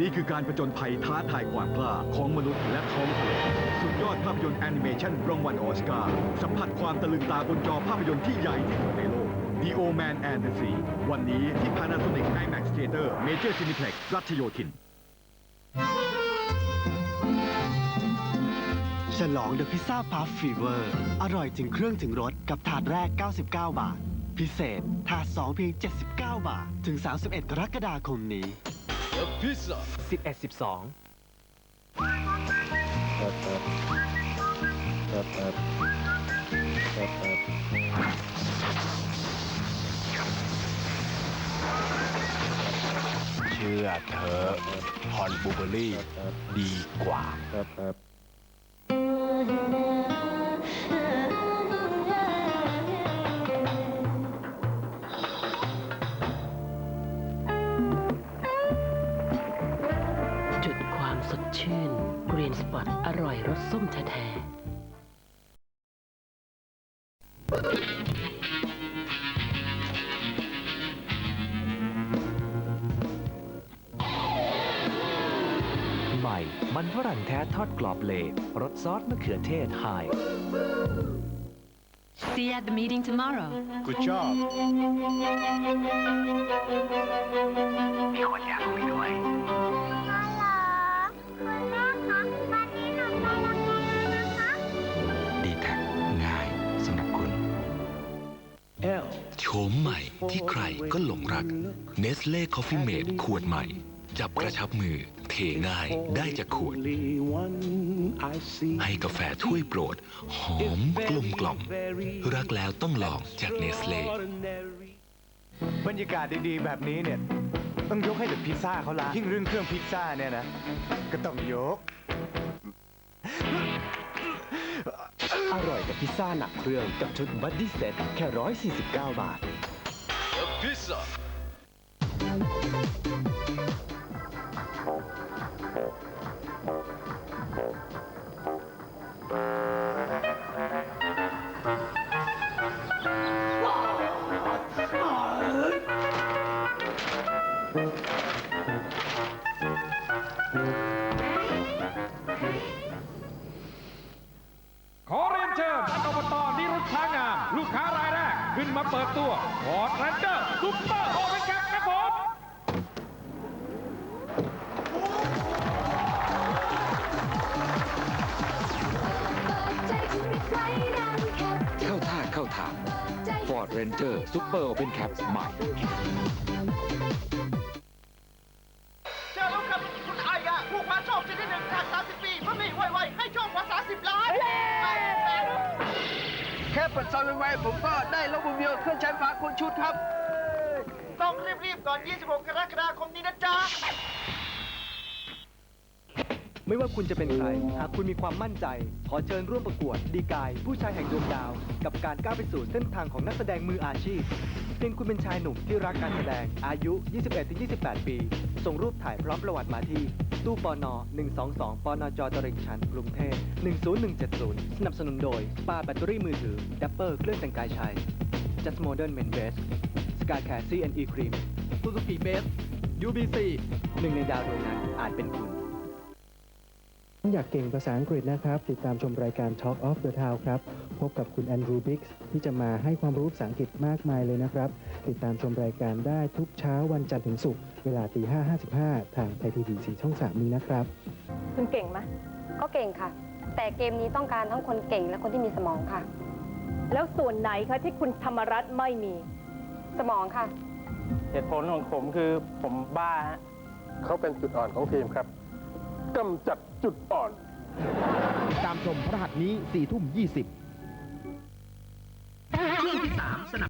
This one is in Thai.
นี่คือการประจนภัยท้าทายความกล้าของมนุษย์และท้องทะเลสุดยอดภาพยนตร์แอนิเมชันรางวัลออสการ์สัมผัสความตะลึงตาบนจอภาพยนตร์ที่ใหญ่ที่สุดในโลก The Old Man and the Sea วันนี้ที่ Panasonic IMAX Theater Major Cineplex รัชโยธิน ฉลอง The Pizza Puff Fever อร่อยถึงเครื่องถึงรสกับถาดแรก 99 บาท พิเศษถาด 2 เพียง 79 บาท ถึง 31 กรกฎาคมนี้ 11 12เชื่อเธอะฮอนบูเบอรี่ดีกว่าจุด ร่อยรสส้มแท้ใหม่ มันฝรั่งแท้ทอดกรอบเลรสซอสมะเขือเทศไฮ See you at the meeting tomorrow. Good job มีคนอยากคุยด้วย โฉมใหม่ที่ใครก็หลงรัก Nestle Coffee Mate ขวดใหม่ จับกระชับมือ เทง่ายได้จากขวด ให้กาแฟถ้วยโปรด หอมกลมกล่อม รักแล้วต้องลองจากเนสเล่บรรยากาศดีๆ แบบนี้เนี่ย ต้องยกให้เดอะพิซซ่าเขาละยิ่งเรื่องเครื่องพิซซ่าเนี่ยนะ ก็ต้องยก อร่อยกับพิซซ่าหนักเครื่องกับชุดบัดดี้เซ็ตแค่ 149 บาทขอ ลูกค้ารายแรก ขึ้นมาเปิดตัวฟอร์ดแรนเจอร์ซุปเปอร์โอเปนแคปครับผมเข้าท่าเข้าทาง Ford Ranger Super Open Cap ใหม่ ซอยไวๆผมก็ได้รถบุญเบียวเครื่องใช้ไฟฟ้าคุณชุดครับ ต้องรีบๆก่อน 26 กรกฎาคมนี้นะจ๊ะ ไม่ว่าคุณจะเป็นใคร หากคุณมีความมั่นใจ ขอเชิญร่วมประกวด ดีกาย ผู้ชายแห่งดวงดาว กับการก้าวไปสู่เส้นทางของนักแสดงมืออาชีพเพียงคุณเป็นชายหนุ่มที่รักการแสดง อายุ 21-28 ปี ส่งรูปถ่ายพร้อมประวัติมาที่ ตู้ปน122ปนจอตลิ่งชัน กรุงเทพ 10170 สนับสนุนโดย สปาแบตเตอรี่มือถือ ดัปเปอร์เครื่องแต่งกายชาย Just Modern Men Dress Sky Care C&E Cream Suzuki Base UBC หนึ่งในดาวดวงนั้นอาจเป็นคุณ อยากเก่งภาษาอังกฤษนะครับ ติดตามชมรายการ Talk of the Town ครับ พบกับคุณแอนดรูบิกส์ที่จะมาให้ความรู้ภาษาอังกฤษมากมายเลยนะครับ ติดตามชมรายการได้ทุกเช้าวันจันทร์ถึงศุกร์เวลาตีห้าห้าสิบห้าทางไทยทีวีสีช่องสามนี้นะครับ คุณเก่งไหมก็เก่งค่ะ แต่เกมนี้ต้องการทั้งคนเก่งและคนที่มีสมองค่ะ แล้วส่วนไหนคะที่คุณธรรมรัตน์ไม่มี สมองค่ะ เหตุผลของผมคือผมบ้าฮะเขาเป็นจุดอ่อนของทีมครับ กำจัดจุดอ่อน ตามชมพระหัสนี้4ทุ่ม 20 ช่วงที่ 3 สนับ